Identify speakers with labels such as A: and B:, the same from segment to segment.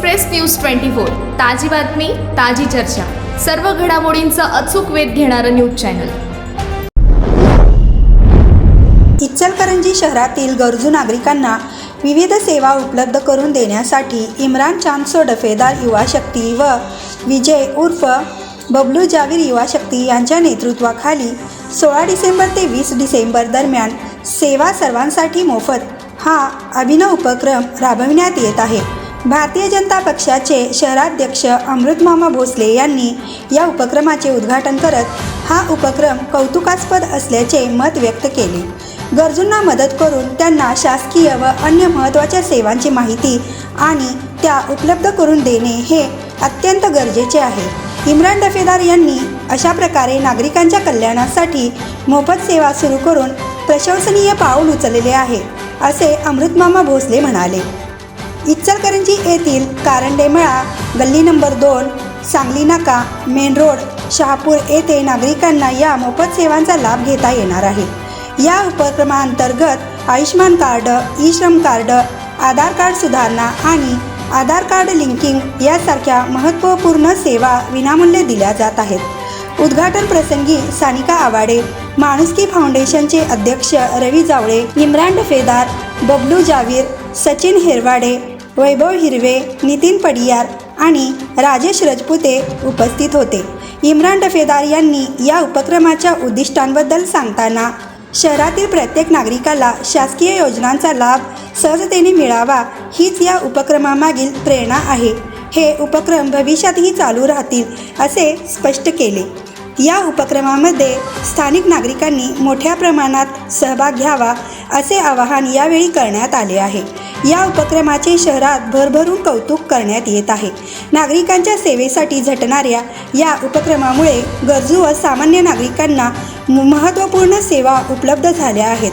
A: Express news twenty four ताजी बातमी ताजी चर्चा. सर्व घडामोडींचा अचूक वेध घेणारं न्यूज चॅनल.
B: इचलकरंजी शहरातील गरजू नागरिकांना विविध सेवा उपलब्ध करून देण्यासाठी इम्रान चांदसो डफेदार युवा शक्ती व विजय उर्फ बबलू जावीर युवा शक्ती यांच्या नेतृत्वाखाली सोळा डिसेंबर ते वीस डिसेंबर दरम्यान सेवा सर्वांसाठी मोफत हा अभिनव उपक्रम राबविण्यात येत आहे. भारतीय जनता पक्षाचे शहराध्यक्ष अमृतमामा भोसले यांनी या उपक्रमाचे उद्घाटन करत हा उपक्रम कौतुकास्पद असल्याचे मत व्यक्त केले. गरजूंना मदत करून त्यांना शासकीय व अन्य महत्त्वाच्या सेवांची माहिती आणि त्या उपलब्ध करून देणे हे अत्यंत गरजेचे आहे. इम्रान डफेदार यांनी अशा प्रकारे नागरिकांच्या कल्याणासाठी मोफत सेवा सुरू करून प्रशंसनीय पाऊल उचलले आहे असे अमृतमामा भोसले म्हणाले. इचलकरंजी येथील कारंडेमळा गल्ली नंबर दोन सांगली नाका मेन रोड शहापूर येथे नागरिकांना या मोफत सेवांचा लाभ घेता येणार आहे. या उपक्रमाअंतर्गत Ayushman card e Shram card Aadhaar card सुधारणा आणि आधार कार्ड लिंकिंग यासारख्या महत्त्वपूर्ण सेवा विनामूल्य दिल्या जात आहेत. उद्घाटन प्रसंगी सानिका आवाडे माणुसकी फाउंडेशनचे अध्यक्ष रवी जावळे इम्रान फेदार बबलू जावीर सचिन हेरवाडे वैभव हिरवे नितीन पडियार आणि राजेश रजपुते उपस्थित होते. इम्रान डफेदार यांनी या उपक्रमाच्या उद्दिष्टांबद्दल सांगताना शहरातील प्रत्येक नागरिकाला शासकीय योजनांचा लाभ सहजतेने मिळावा हीच या उपक्रमामागील प्रेरणा आहे. हे उपक्रम भविष्यातही चालू राहतील असे स्पष्ट केले. या उपक्रमामध्ये स्थानिक नागरिकांनी मोठ्या प्रमाणात सहभाग घ्यावा असे आवाहन यावेळी करण्यात आले आहे. या उपक्रमाचे शहरात भरभरून कौतुक करण्यात येत आहे. नागरिकांच्या सेवेसाठी झटणाऱ्या या उपक्रमामुळे गरजू व सामान्य नागरिकांना महत्त्वपूर्ण सेवा उपलब्ध झाल्या आहेत.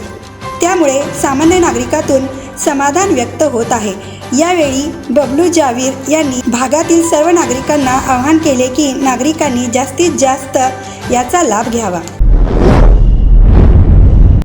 B: त्यामुळे सामान्य नागरिकातून समाधान व्यक्त होत आहे. यावेळी बबलू जावीर यांनी भागातील सर्व नागरिकांना आवाहन केले की नागरिकांनी जास्तीत जास्त याचा लाभ घ्यावा.